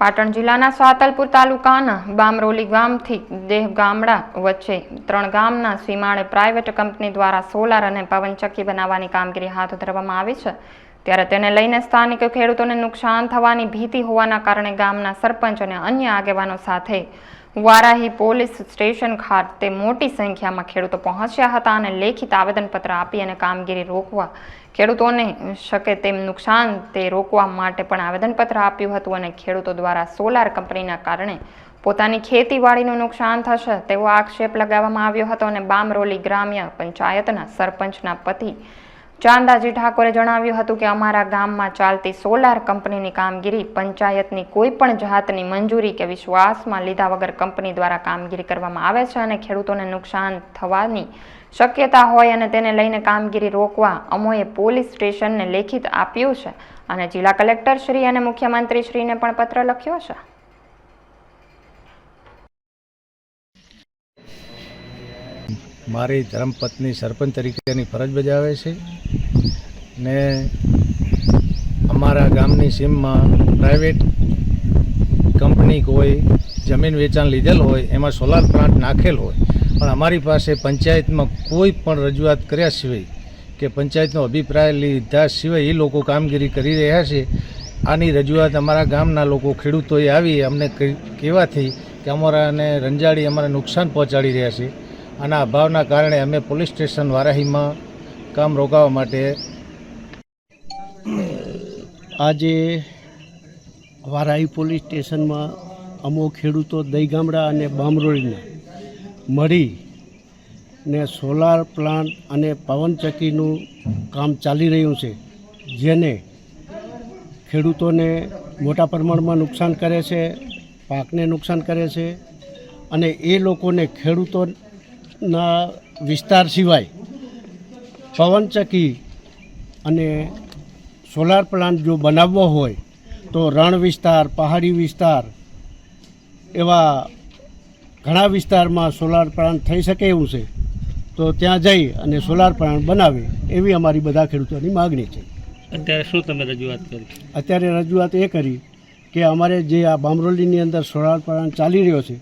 પાટણ જિલ્લાના સાતલપુર તાલુકાના બામરોલી ગામથી દેહ ગામડા વચ્ચે ત્રણ ગામના સીમાડે પ્રાઇવેટ કંપની દ્વારા સોલાર અને પવનચક્કી બનાવવાની કામગીરી હાથ ધરવામાં આવી છે. ત્યારે તેને લઈને સ્થાનિક ખેડૂતોને નુકસાન થવાની ભીતિ હોવાના કારણે ગામના સરપંચ અને અન્ય આગેવાનો સાથે વારાહી પોલીસ સ્ટેશન ખાતે મોટી સંખ્યામાં ખેડૂતો પહોંચ્યા હતા અને લેખિત આવેદનપત્ર આપી અને કામગીરી રોકવા ખેડૂતોને શકે તેમ નુકસાન તે રોકવા માટે પણ આવેદનપત્ર આપ્યું હતું અને ખેડૂતો દ્વારા સોલાર કંપનીના કારણે પોતાની ખેતીવાડીનું નુકસાન થશે તેવો આક્ષેપ લગાવવામાં આવ્યો હતો અને બામરોલી ગ્રામ્ય પંચાયતના સરપંચના પતિ ચાંદાજી ઠાકોરે જણાવ્યું હતું કે અમારા ગામમાં ચાલતી સોલાર કંપનીની કામગીરી પંચાયતની કોઈ પણ જાતની મંજૂરી કે વિશ્વાસમાં લીધા વગર કંપની દ્વારા કામગીરી કરવામાં આવે છે અને ખેડૂતોને નુકસાન થવાની શક્યતા હોય અને તેને લઈને કામગીરી રોકવા અમોએ પોલીસ સ્ટેશનને લેખિત આપ્યું છે અને જિલ્લા કલેક્ટર શ્રી અને મુખ્યમંત્રી શ્રીને પણ પત્ર લખ્યો છે. મારી ધર્મપત્ની સરપંચ તરીકેની ફરજ બજાવે છે. ને અમારા ગામની સીમમાં પ્રાઇવેટ કંપની કોઈ જમીન વેચાણ લીધેલ હોય, એમાં સોલાર પ્લાન્ટ નાખેલ હોય, પણ અમારી પાસે પંચાયતમાં કોઈ પણ રજૂઆત કર્યા સિવાય કે પંચાયતનો અભિપ્રાય લીધા સિવાય એ લોકો કામગીરી કરી રહ્યા છે, આની રજૂઆત અમારા ગામના લોકો ખેડૂતોએ આવી, અમને કહેવાથી કે અમારાને રંજાડી અમારે નુકસાન પહોંચાડી રહ્યા છે. આના અભાવના કારણે અમે પોલીસ સ્ટેશન વારાહીમાં કામ રોકાવા માટે આજે વારાઈ પોલીસ સ્ટેશનમાં અમુક ખેડૂતો દહીગામડા અને બામરોળીના મળી ને સોલાર પ્લાન્ટ અને પવનચક્કીનું કામ ચાલી રહ્યું છે, જેને ખેડૂતોને મોટા પ્રમાણમાં નુકસાન કરે છે, પાકને નુકસાન કરે છે અને એ લોકોને ખેડૂતોના વિસ્તાર સિવાય પવનચક્કી અને સોલાર પ્લાન્ટ જો બનાવવો હોય તો રણ વિસ્તાર પહાડી વિસ્તાર એવા ઘણા વિસ્તારમાં સોલાર પ્લાન્ટ થઈ શકે એવું છે. તો ત્યાં જઈ અને સોલાર પ્લાન્ટ બનાવે એવી અમારી બધા ખેડૂતોની માગણી છે. અત્યારે શું તમે રજૂઆત કરી? અત્યારે રજૂઆત એ કરી કે અમારે જે આ બામરોલીની અંદર સોલાર પ્લાન્ટ ચાલી રહ્યો છે